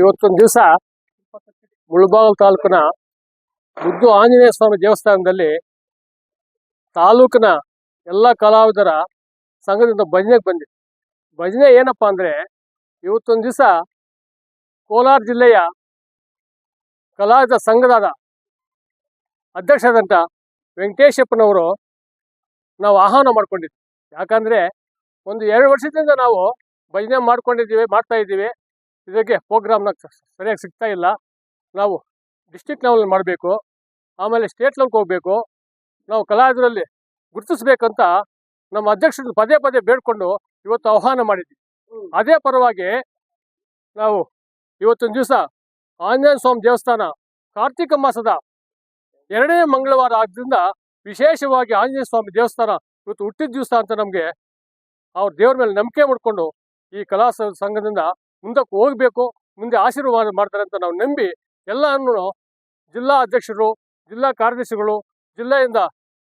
ಇವತ್ತೊಂದು ದಿವಸ ಮುಳಬಾಗಲ್ ತಾಲೂಕಿನ ಮುದ್ದು ಆಂಜನೇಯ ಸ್ವಾಮಿ ದೇವಸ್ಥಾನದಲ್ಲಿ ತಾಲೂಕಿನ ಎಲ್ಲ ಕಲಾವಿದರ ಸಂಘದಿಂದ ಭಜನೆಗೆ ಬಂದಿದೆ. ಭಜನೆ ಏನಪ್ಪ ಅಂದರೆ ಇವತ್ತೊಂದು ದಿವಸ ಕೋಲಾರ ಜಿಲ್ಲೆಯ ಕಲಾವಿದ ಸಂಘದ ಅಧ್ಯಕ್ಷರಾದಂಥ ವೆಂಕಟೇಶಪ್ಪನವರು ನಾವು ಆಹ್ವಾನ ಮಾಡ್ಕೊಂಡಿದ್ವಿ. ಯಾಕಂದ್ರೆ ಒಂದು ಎರಡು ವರ್ಷದಿಂದ ನಾವು ಭಜನೆ ಮಾಡ್ಕೊಂಡಿದ್ದೀವಿ, ಮಾಡ್ತಾ ಇದ್ದೀವಿ. ಇದಕ್ಕೆ ಪ್ರೋಗ್ರಾಮ್ನ ಸರಿಯಾಗಿ ಸಿಗ್ತಾ ಇಲ್ಲ. ನಾವು ಡಿಸ್ಟಿಕ್ ಲೆವೆಲ್ ಮಾಡಬೇಕು. ಆಮೇಲೆ ಸ್ಟೇಟ್ ಲೆವೆಲ್ಗೆ ಹೋಗಬೇಕು. ನಾವು ಕಲಾವಿದರಲ್ಲಿ ಗುರುತಿಸ್ಬೇಕಂತ ನಮ್ಮ ಅಧ್ಯಕ್ಷರು ಪದೇ ಪದೇ ಬೇಡ್ಕೊಂಡು ಇವತ್ತು ಆಹ್ವಾನ ಮಾಡಿದ್ವಿ. ಅದೇ ಪರವಾಗಿ ನಾವು ಇವತ್ತೊಂದು ದಿವಸ ಆಂಜನೇಯ ಸ್ವಾಮಿ ದೇವಸ್ಥಾನ ಕಾರ್ತಿಕ ಮಾಸದ ಎರಡನೇ ಮಂಗಳವಾರ ಆದ್ದರಿಂದ ವಿಶೇಷವಾಗಿ ಆಂಜನೇಯ ಸ್ವಾಮಿ ದೇವಸ್ಥಾನ ಇವತ್ತು ಹುಟ್ಟಿದ ದಿವಸ ಅಂತ ನಮಗೆ ಅವ್ರ ದೇವ್ರ ಮೇಲೆ ನಂಬಿಕೆ ಮಾಡ್ಕೊಂಡು ಈ ಕಲಾ ಸಂಘದಿಂದ ಮುಂದಕ್ಕೆ ಹೋಗಬೇಕು, ಮುಂದೆ ಆಶೀರ್ವಾದ ಮಾಡ್ತಾರೆ ಅಂತ ನಾವು ನಂಬಿ ಎಲ್ಲರನ್ನೂ ಜಿಲ್ಲಾ ಅಧ್ಯಕ್ಷರು, ಜಿಲ್ಲಾ ಕಾರ್ಯದರ್ಶಿಗಳು, ಜಿಲ್ಲೆಯಿಂದ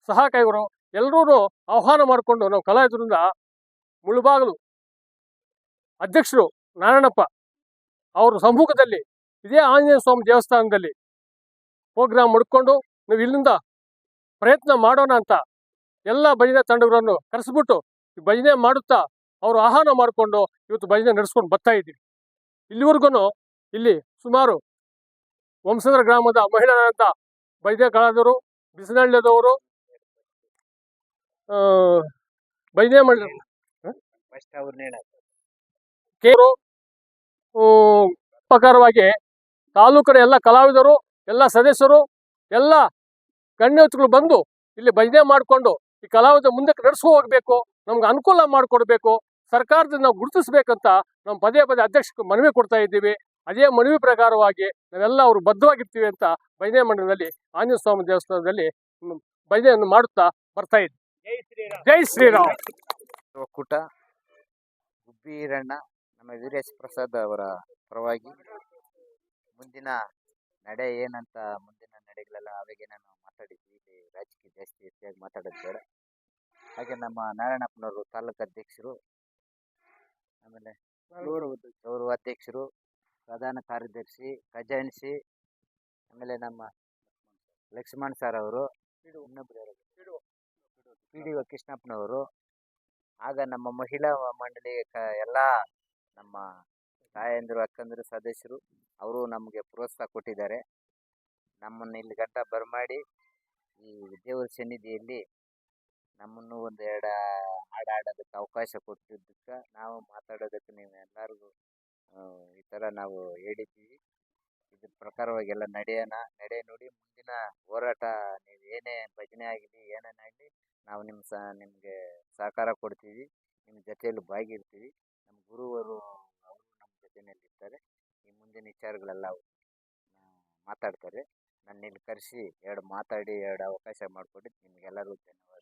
ಸಹಕಾರಿಗಳು ಎಲ್ಲರೂ ಆಹ್ವಾನ ಮಾಡಿಕೊಂಡು ನಾವು ಕಲಾವಿದರಿಂದ ಮುಳುಬಾಗಲು ಅಧ್ಯಕ್ಷರು ನಾರಾಯಣಪ್ಪ ಅವರ ಸಮ್ಮುಖದಲ್ಲಿ ಇದೇ ಆಂಜನೇಯ ಸ್ವಾಮಿ ದೇವಸ್ಥಾನದಲ್ಲಿ ಪ್ರೋಗ್ರಾಮ್ ಮುಡ್ಕೊಂಡು ನೀವು ಇಲ್ಲಿಂದ ಪ್ರಯತ್ನ ಮಾಡೋಣ ಅಂತ ಎಲ್ಲ ಭಜನೆ ತಂಡಗಳನ್ನು ಕರೆಸ್ಬಿಟ್ಟು ಭಜನೆ ಮಾಡುತ್ತಾ ಅವರು ಆಹ್ವಾನ ಮಾಡಿಕೊಂಡು ಇವತ್ತು ಭಜನೆ ನಡೆಸ್ಕೊಂಡು ಬರ್ತಾ ಇದ್ದೀವಿ. ಇಲ್ಲಿವರೆಗೂ ಇಲ್ಲಿ ಸುಮಾರು ವಂಶಂದ್ರ ಗ್ರಾಮದ ಮಹಿಳೆಯರಾದಂಥ ಬೈದ್ಯ ಭಜನೆ ಮಂಡಳಿ ಫಸ್ಟ್ ಅವ್ರನ್ನ ಹೇಳ. ಕೇರು ಉಪಕಾರವಾಗಿ ತಾಲೂಕಿನ ಎಲ್ಲ ಕಲಾವಿದರು ಎಲ್ಲ ಸದಸ್ಯರು ಎಲ್ಲ ಗಣ್ಯವತಿಗಳು ಬಂದು ಇಲ್ಲಿ ಭಜನೆ ಮಾಡಿಕೊಂಡು ಈ ಕಲಾವಿದ ಮುಂದಕ್ಕೆ ನಡೆಸ್ಕೊ ಹೋಗ್ಬೇಕು. ನಮ್ಗೆ ಅನುಕೂಲ ಮಾಡಿಕೊಡ್ಬೇಕು. ಸರ್ಕಾರದಿಂದ ನಾವು ಗುರುತಿಸಬೇಕಂತ ನಾವು ಪದೇ ಪದೇ ಅಧ್ಯಕ್ಷಕ್ಕೆ ಮನವಿ ಕೊಡ್ತಾ ಇದ್ದೀವಿ. ಅದೇ ಮನವಿ ಪ್ರಕಾರವಾಗಿ ನಾವೆಲ್ಲ ಅವರು ಬದ್ಧವಾಗಿರ್ತೀವಿ ಅಂತ ಭಜನೆ ಮಂಡಲದಲ್ಲಿ ಆಂಜನೇಯ ಸ್ವಾಮಿ ದೇವಸ್ಥಾನದಲ್ಲಿ ಬೈದೆಯನ್ನು ಮಾಡುತ್ತಾ ಬರ್ತಾ ಇದ್ವಿ. ಜೈ ಶ್ರೀರಾಮ್. ಜೈ ಶ್ರೀರಾಮ್. ಒಕ್ಕೂಟ ಗುಬ್ಬಿರಣ್ಣ ನಮ್ಮ ವೀರೇಶ್ ಪ್ರಸಾದ್ ಅವರ ಪರವಾಗಿ ಮುಂದಿನ ನಡೆ ಏನಂತ ಮುಂದಿನ ನಡೆಗಳೆಲ್ಲ ಅವಾಗೆ ನಾನು ಮಾತಾಡಿದ್ವಿ. ಇಲ್ಲಿ ರಾಜಕೀಯ ಜಾಸ್ತಿ ಹೆಚ್ಚಾಗಿ ಮಾತಾಡೋದು ಬೇಡ. ಹಾಗೆ ನಮ್ಮ ನಾರಾಯಣಪ್ಪನವರು ತಾಲೂಕು ಅಧ್ಯಕ್ಷರು ಆಮೇಲೆ ಗೌರವ ಅಧ್ಯಕ್ಷರು ಪ್ರಧಾನ ಕಾರ್ಯದರ್ಶಿ ಖಜಾನ್ಸಿ ಆಮೇಲೆ ನಮ್ಮ ಲಕ್ಷ್ಮಣ್ ಸರ್ ಅವರು ಇನ್ನೊಬ್ರು ಯಾರು? ಪಿ ಡಿ ಒ ಕೃಷ್ಣಪ್ಪನವರು. ಆಗ ನಮ್ಮ ಮಹಿಳಾ ಮಂಡಳಿ ಕ ಎಲ್ಲ ನಮ್ಮ ತಾಯಂದಿರು ಅಕ್ಕಂದಿರು ಸದಸ್ಯರು ಅವರು ನಮಗೆ ಪ್ರೋತ್ಸಾಹ ಕೊಟ್ಟಿದ್ದಾರೆ. ನಮ್ಮನ್ನು ಇಲ್ಲಿ ಗಂಟ ಬರಮಾಡಿ ಈ ದೇವರ ಸನ್ನಿಧಿಯಲ್ಲಿ ನಮ್ಮನ್ನು ಒಂದು ಎರಡು ಹಾಡು ಹಾಡೋದಕ್ಕೆ ಅವಕಾಶ ಕೊಟ್ಟಿದ್ದಕ್ಕೆ ನಾವು ಮಾತಾಡೋದಕ್ಕೆ ನೀವು ಎಲ್ಲರಿಗೂ ಈ ಥರ ನಾವು ಹೇಳಿದ್ದೀವಿ. ಇದ್ರ ಪ್ರಕಾರವಾಗೆಲ್ಲ ನಡೆಯೋಣ, ನಡೆ ನೋಡಿ ಮುಂದಿನ ಹೋರಾಟ ನೀವು ಏನೇ ಭಜನೆ ಆಗಲಿ ಏನೇನಾಗಲಿ ನಾವು ನಿಮ್ಮ ಸ ನಿಮಗೆ ಸಹಕಾರ ಕೊಡ್ತೀವಿ. ನಿಮ್ಮ ಜೊತೆಯಲ್ಲಿ ಬಾಗಿರ್ತೀವಿ. ನಮ್ಮ ಗುರುವರು ಅವರು ನಮ್ಮ ಜೊತೆಯಲ್ಲಿ ಇರ್ತಾರೆ ಈ ಮುಂದಿನ ವಿಚಾರಗಳೆಲ್ಲ ಮಾತಾಡ್ತಾರೆ. ನನ್ನ ಇಲ್ಲಿ ಕರೆಸಿ ಎರಡು ಮಾತಾಡಿ, ಎರಡು ಅವಕಾಶ ಮಾಡಿಕೊಟ್ಟಿದ್ದು ನಿಮಗೆಲ್ಲರಿಗೂ ಧನ್ಯವಾದ.